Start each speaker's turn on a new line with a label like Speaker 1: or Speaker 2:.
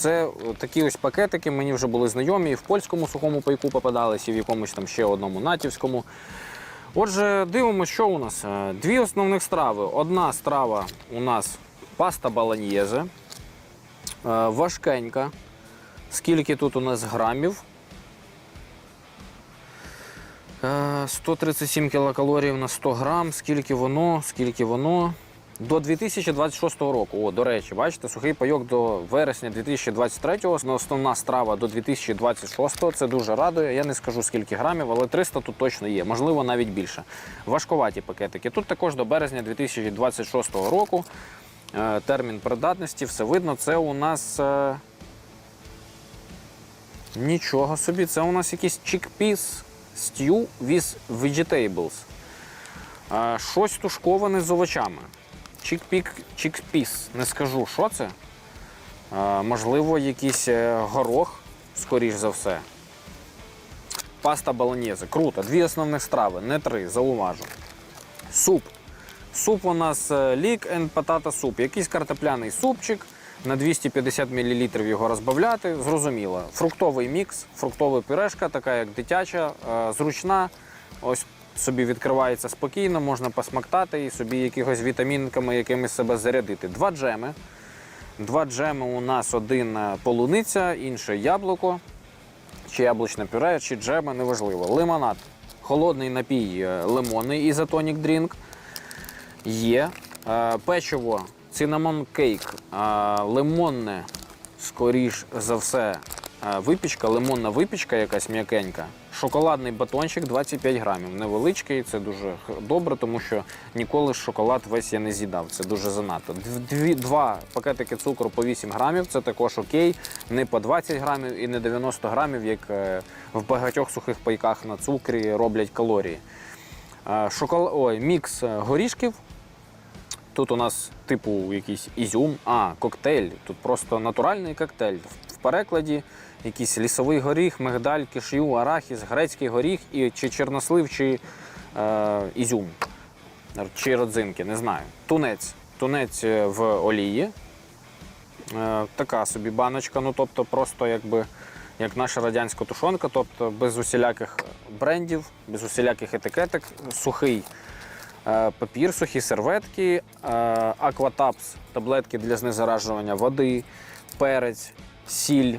Speaker 1: Це е, такі ось пакетики, мені вже були знайомі, і в польському сухому пайку попадались, і в якомусь там ще одному натівському. Отже, дивимося, що у нас. Е, Дві основних страви. Одна страва у нас паста баланьєзе. Е, Важкенька. Скільки тут у нас грамів? Е, 137 кілокалорій на 100 грам. Скільки воно? Скільки воно? До 2026 року. О, до речі, бачите, сухий пайок до вересня 2023-го. Ну, Основна страва до 2026-го. Це дуже радує. Я не скажу скільки грамів, але 300 тут точно є. Можливо, навіть більше. Важковаті пакетики. Тут також до березня 2026 року. Е, Термін придатності, все видно. Це у нас. е, Нічого собі, це у нас якийсь chickpeas stew with vegetables. Е, Щось тушковане з овочами. Чікпік, чікпіс. Не скажу, що це. Можливо, якийсь е, горох, скоріш за все. Паста балонєзе. Круто. Дві основних страви, не три, зауважу. Суп. Суп у нас е, лік patata суп. Якийсь картопляний супчик. На 250 мл його розбавляти, зрозуміло. Фруктовий мікс, фруктова пюрешка, така як дитяча, е, зручна. Ось собі відкривається спокійно, можна посмактати і собі якихось вітамінками якимись себе зарядити. Два джеми. Два джеми у нас один е, полуниця, інший яблуко, чи яблучне пюре, чи джеми, неважливо. Лимонад. Холодний напій е, лимонний ізотонік дрінк. Є. Е, Печиво, цинамон кейк, лимонне, скоріш за все, випічка, лимонна випічка якась м'якенька. Шоколадний батончик 25 грамів. Невеличкий, це дуже добре, тому що ніколи шоколад весь я не з'їдав. Це дуже занадто. Дві, два пакетики цукру по 8 грамів це також окей. Не по 20 грамів і не 90 грамів, як е, в багатьох сухих пайках на цукрі роблять калорії. Шокол... Ой, мікс е, горішків. Тут у нас типу якийсь ізюм, а коктейль. Тут просто натуральний коктейль. Перекладі якийсь лісовий горіх, мигдаль, кишю, арахіс, грецький горіх і чи чорнослив, чи е, ізюм, чи родзинки, не знаю. Тунець. Тунець е, в олії. Е, така собі баночка, ну тобто просто якби як наша радянська тушонка, тобто без усіляких брендів, без усіляких етикеток, сухий е, папір, сухі серветки, е, акватапс, таблетки для знезаражування води, перець, сіль,